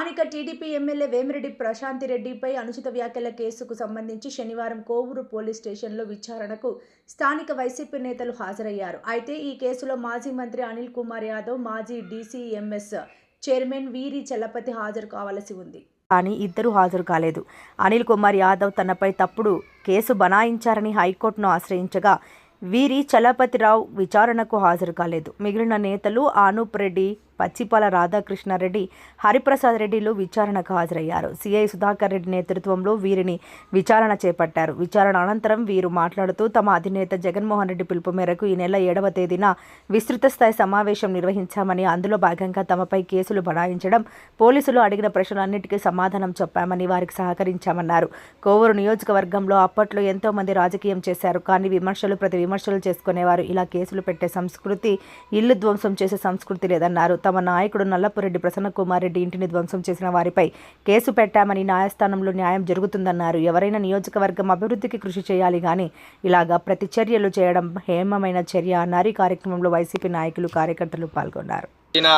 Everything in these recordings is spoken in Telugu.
స్థానిక టీడీపీ ఎమ్మెల్యే వేమిరెడ్డి ప్రశాంతిరెడ్డిపై అనుచిత వ్యాఖ్యల కేసుకు సంబంధించి శనివారం కోవూరు పోలీస్ స్టేషన్లో విచారణకు స్థానిక వైసీపీ నేతలు హాజరయ్యారు. అయితే ఈ కేసులో మాజీ మంత్రి అనిల్ కుమార్ యాదవ్ మాజీ డీసీఎంఎస్ చైర్మన్ వీరి చలపతి హాజరు కావాల్సి ఉంది. కానీ ఇద్దరూ హాజరు కాలేదు. అనిల్ కుమార్ యాదవ్ తనపై తప్పుడు కేసు బనాయించారని హైకోర్టును ఆశ్రయించగా వీరి చలపతిరావు విచారణకు హాజరు కాలేదు. మిగిలిన నేతలు ఆనూప్ రెడ్డి పచ్చిపాల రాధాకృష్ణారెడ్డి హరిప్రసాద్ రెడ్డిలు విచారణకు హాజరయ్యారు. సిఐ సుధాకర్ రెడ్డి నేతృత్వంలో వీరిని విచారణ చేపట్టారు. విచారణ అనంతరం వీరు మాట్లాడుతూ తమ అధినేత జగన్మోహన్ రెడ్డి పిలుపు మేరకు ఈ నెల ఏడవ తేదీన విస్తృత స్థాయి సమావేశం నిర్వహించామని అందులో భాగంగా తమపై కేసులు బడాయించడం పోలీసులు అడిగిన ప్రశ్నలన్నిటికీ సమాధానం చెప్పామని వారికి సహకరించామన్నారు. కోవూరు నియోజకవర్గంలో అప్పట్లో ఎంతో మంది రాజకీయం చేశారు. కానీ విమర్శలు ప్రతి విమర్శలు చేసుకునేవారు. ఇలా కేసులు పెట్టే సంస్కృతి ఇల్లు ధ్వంసం చేసే సంస్కృతి లేదన్నారు. తమ నాయకుడు నల్లపురెడ్డి ప్రసన్నకుమార్ రెడ్డి ఇంటిని ధ్వంసం చేసిన వారిపై కేసు పెట్టామని న్యాయస్థానంలో న్యాయం జరుగుతుందన్నారు. ఎవరైనా నియోజకవర్గం అభివృద్ధికి కృషి చేయాలి కానీ ఇలాగా ప్రతి చర్యలు చేయడం హేమమైన చర్య అన్నారు. ఈ కార్యక్రమంలో వైసీపీ నాయకులు కార్యకర్తలు పాల్గొన్నారు. జరిగిన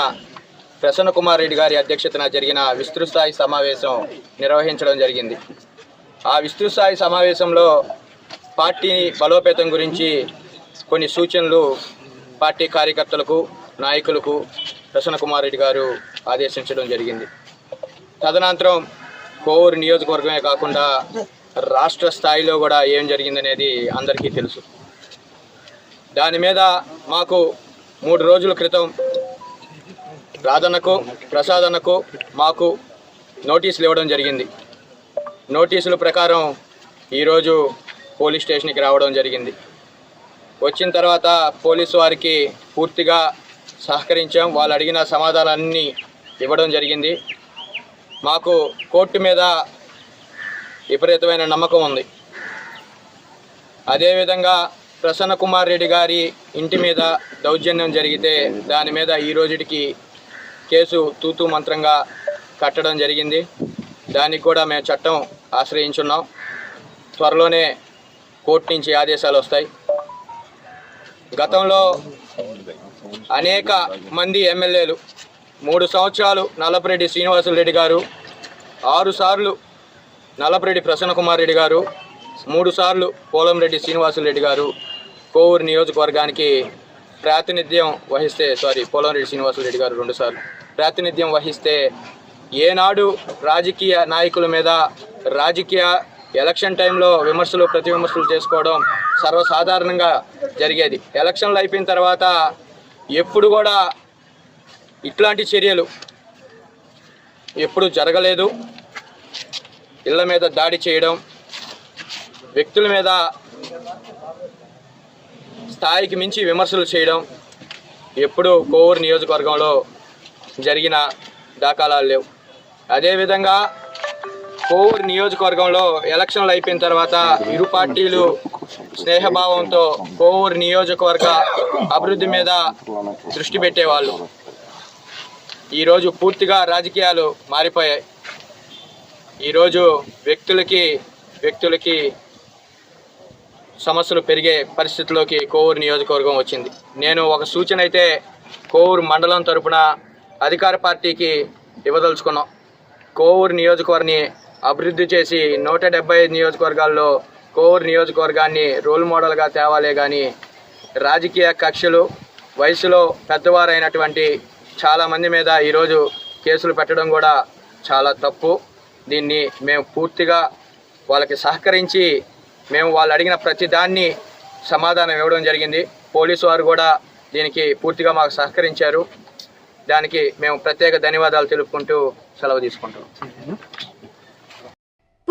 ప్రసన్న కుమార్ రెడ్డి గారి అధ్యక్షతన జరిగిన విస్తృత స్థాయి సమావేశం నిర్వహించడం జరిగింది. ఆ విస్తృత స్థాయి సమావేశంలో పార్టీ బలోపేతం గురించి కొన్ని సూచనలు పార్టీ కార్యకర్తలకు నాయకులకు ప్రసన్న కుమార్ రెడ్డి గారు ఆదేశించడం జరిగింది. తదనంతరం కోవూరు నియోజకవర్గమే కాకుండా రాష్ట్ర స్థాయిలో కూడా ఏం జరిగిందనేది అందరికీ తెలుసు. దాని మీద మాకు మూడు రోజుల క్రితం రాధన్నకు ప్రసాద్ అన్నకు మాకు నోటీసులు ఇవ్వడం జరిగింది. నోటీసుల ప్రకారం ఈరోజు పోలీస్ స్టేషన్కి రావడం జరిగింది. వచ్చిన తర్వాత పోలీసు వారికి పూర్తిగా సహకరించాం. వాళ్ళు అడిగిన సమాధానాలన్నీ ఇవ్వడం జరిగింది. మాకు కోర్టు మీద విపరీతమైన నమ్మకం ఉంది. అదేవిధంగా ప్రసన్న కుమార్ రెడ్డి గారి ఇంటి మీద దౌర్జన్యం జరిగితే దాని మీద ఈ రోజుటికి కేసు తూతూ మంత్రంగా కట్టడం జరిగింది. దానికి కూడా మేము చట్టం ఆశ్రయించున్నాం. త్వరలోనే కోర్టు నుంచి ఆదేశాలు వస్తాయి. గతంలో అనేక మంది ఎమ్మెల్యేలు మూడు సంవత్సరాలు నల్లపరెడ్డి శ్రీనివాసులు రెడ్డి గారు ఆరు సార్లు నల్లపరెడ్డి ప్రసన్న కుమార్ రెడ్డి గారు మూడు సార్లు పోలంరెడ్డి శ్రీనివాసులు రెడ్డి గారు కోవూరు నియోజకవర్గానికి ప్రాతినిధ్యం వహిస్తే సారీ పోలంరెడ్డి శ్రీనివాసులు రెడ్డి గారు రెండుసార్లు ప్రాతినిధ్యం వహిస్తే ఏనాడు రాజకీయ నాయకుల మీద రాజకీయ ఎలక్షన్ టైంలో విమర్శలు ప్రతి విమర్శలు చేసుకోవడం సర్వసాధారణంగా జరిగేది. ఎలక్షన్లు అయిపోయిన తర్వాత ఎప్పుడు కూడా ఇట్లాంటి చర్యలు ఎప్పుడు జరగలేదు. ఇళ్ళ మీద దాడి చేయడం వ్యక్తుల మీద స్థాయికి మించి విమర్శలు చేయడం ఎప్పుడు కోవూరు నియోజకవర్గంలో జరిగిన దాఖలాలు లేవు. అదేవిధంగా కోవూరు నియోజకవర్గంలో ఎలక్షన్లు అయిపోయిన తర్వాత ఇరు పార్టీలు స్నేహభావంతో కోవూరు నియోజకవర్గ అభివృద్ధి మీద దృష్టి పెట్టేవాళ్ళు. ఈరోజు పూర్తిగా రాజకీయాలు మారిపోయాయి. ఈరోజు వ్యక్తులకి వ్యక్తులకి సమస్యలు పెరిగే పరిస్థితిలోకి కోవూరు నియోజకవర్గం వచ్చింది. నేను ఒక సూచన అయితే కోవూరు మండలం తరపున అధికార పార్టీకి ఇవ్వదలుచుకున్నాం. కోవూరు నియోజకవర్గాన్ని అభివృద్ధి చేసి నూట డెబ్బై ఐదు నియోజకవర్గాల్లో కోవూరు నియోజకవర్గాన్ని రోల్ మోడల్గా తేవాలే కానీ రాజకీయ కక్షలు వయసులో పెద్దవారైనటువంటి చాలామంది మీద ఈరోజు కేసులు పెట్టడం కూడా చాలా తప్పు. దీన్ని మేము పూర్తిగా వాళ్ళకి సహకరించి మేము వాళ్ళు అడిగిన ప్రతి దాన్ని సమాధానం ఇవ్వడం జరిగింది. పోలీసు వారు కూడా దీనికి పూర్తిగా మాకు సహకరించారు. దానికి మేము ప్రత్యేక ధన్యవాదాలు తెలుపుకుంటూ సెలవు తీసుకుంటాం